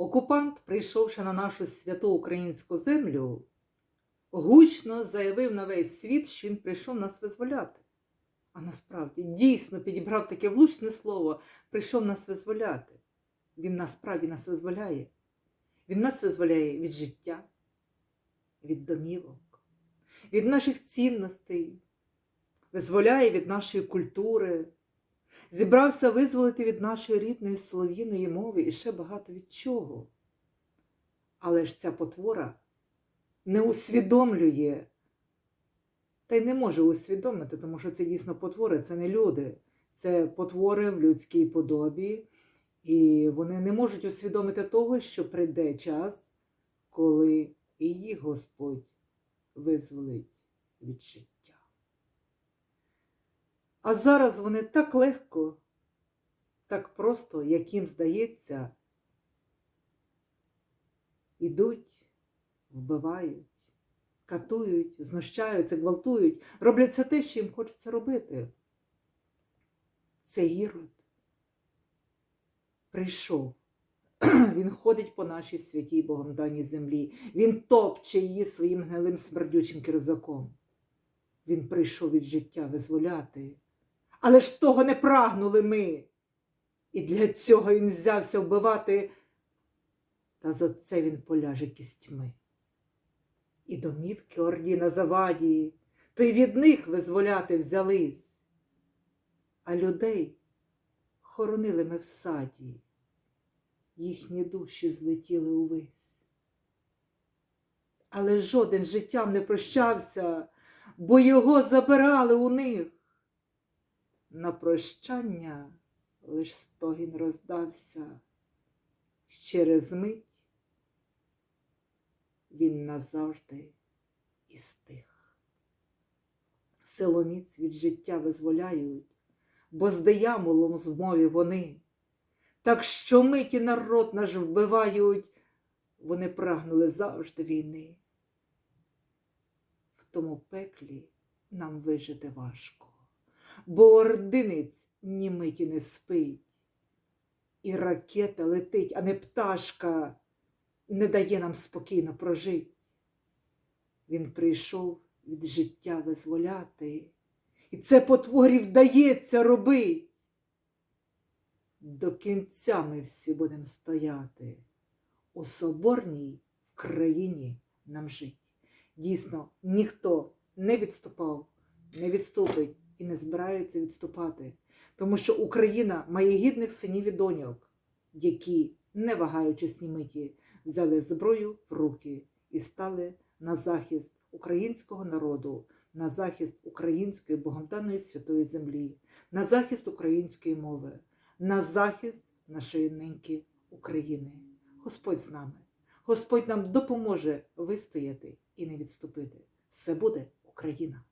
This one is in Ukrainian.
Окупант, прийшовши на нашу святу українську землю, гучно заявив на весь світ, що він прийшов нас визволяти. А насправді дійсно підібрав таке влучне слово, прийшов нас визволяти. Він насправді нас визволяє. Він нас визволяє від життя, від домівок, від наших цінностей, визволяє від нашої культури, зібрався визволити від нашої рідної солов'їної мови і ще багато від чого. Але ж ця потвора не усвідомлює, та й не може усвідомити, тому що це дійсно потвори, це не люди, це потвори в людській подобі, і вони не можуть усвідомити того, що прийде час, коли їх Господь визволить від життя. А зараз вони так легко, так просто, як їм здається, ідуть, вбивають, катують, знущаються, гвалтують, роблять це те, що їм хочеться робити. Цей Ірод прийшов. Він ходить по нашій святій Богом даній землі. Він топче її своїм гнилим смердючим кирзаком. Він прийшов від життя визволяти. Але ж того не прагнули ми. І для цього він взявся вбивати, та за це він поляже кістьми. І домівки орді на заваді, то й від них визволяти взялись. А людей хоронили ми в саді, їхні душі злетіли увесь. Але жоден життям не прощався, бо його забирали у них. На прощання лиш стогін роздався. Через мить він назавжди і стих. Силоміць від життя визволяють, бо з дияволом змові вони. Так що миті народ наш вбивають, вони прагнули завжди війни. В тому пеклі нам вижити важко бо ординець ні миті не спить. І ракета летить, а не пташка, не дає нам спокійно прожить. Він прийшов від життя визволяти, і це потворі вдається робить. До кінця ми всі будемо стояти. У соборній в країні нам жить. Дійсно, ніхто не відступав, не відступить і не збирається відступати, тому що Україна має гідних синів і доньок, які, не вагаючись ні миті, взяли зброю в руки і стали на захист українського народу, на захист української богомданної святої землі, на захист української мови, на захист нашої неньки України. Господь з нами. Господь нам допоможе вистояти і не відступити. Все буде Україна!